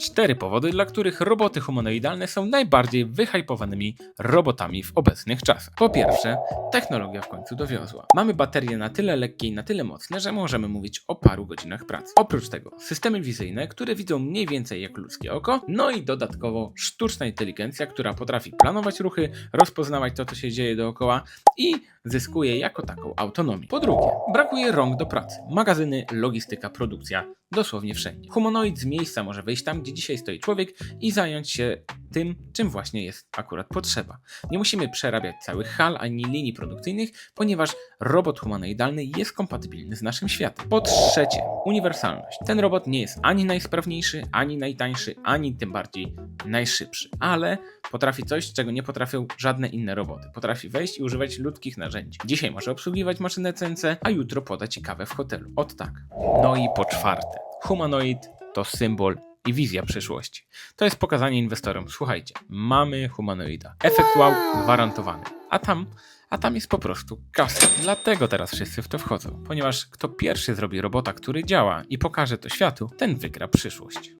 Cztery powody, dla których roboty humanoidalne są najbardziej wyhypowanymi robotami w obecnych czasach. Po pierwsze, technologia w końcu dowiozła. Mamy baterie na tyle lekkie i na tyle mocne, że możemy mówić o paru godzinach pracy. Oprócz tego, systemy wizyjne, które widzą mniej więcej jak ludzkie oko, no i dodatkowo sztuczna inteligencja, która potrafi planować ruchy, rozpoznawać to, co się dzieje dookoła i zyskuje jako taką autonomię. Po drugie, brakuje rąk do pracy. Magazyny, logistyka, produkcja, dosłownie wszędzie. Humanoid z miejsca może wyjść tam, gdzie dzisiaj stoi człowiek i zająć się tym, czym właśnie jest akurat potrzeba. Nie musimy przerabiać całych hal ani linii produkcyjnych, ponieważ robot humanoidalny jest kompatybilny z naszym światem. Po trzecie, uniwersalność. Ten robot nie jest ani najsprawniejszy, ani najtańszy, ani tym bardziej najszybszy, ale potrafi coś, czego nie potrafią żadne inne roboty. Potrafi wejść i używać ludzkich narzędzi. Dzisiaj może obsługiwać maszynę CNC, a jutro poda ci kawę w hotelu. Ot tak. No i po czwarte, humanoid to symbol i wizja przyszłości. To jest pokazanie inwestorom, słuchajcie, mamy humanoida. Efekt wow gwarantowany. A tam, a tam jest po prostu kasa. Dlatego teraz wszyscy w to wchodzą, ponieważ kto pierwszy zrobi robota, który działa i pokaże to światu, ten wygra przyszłość.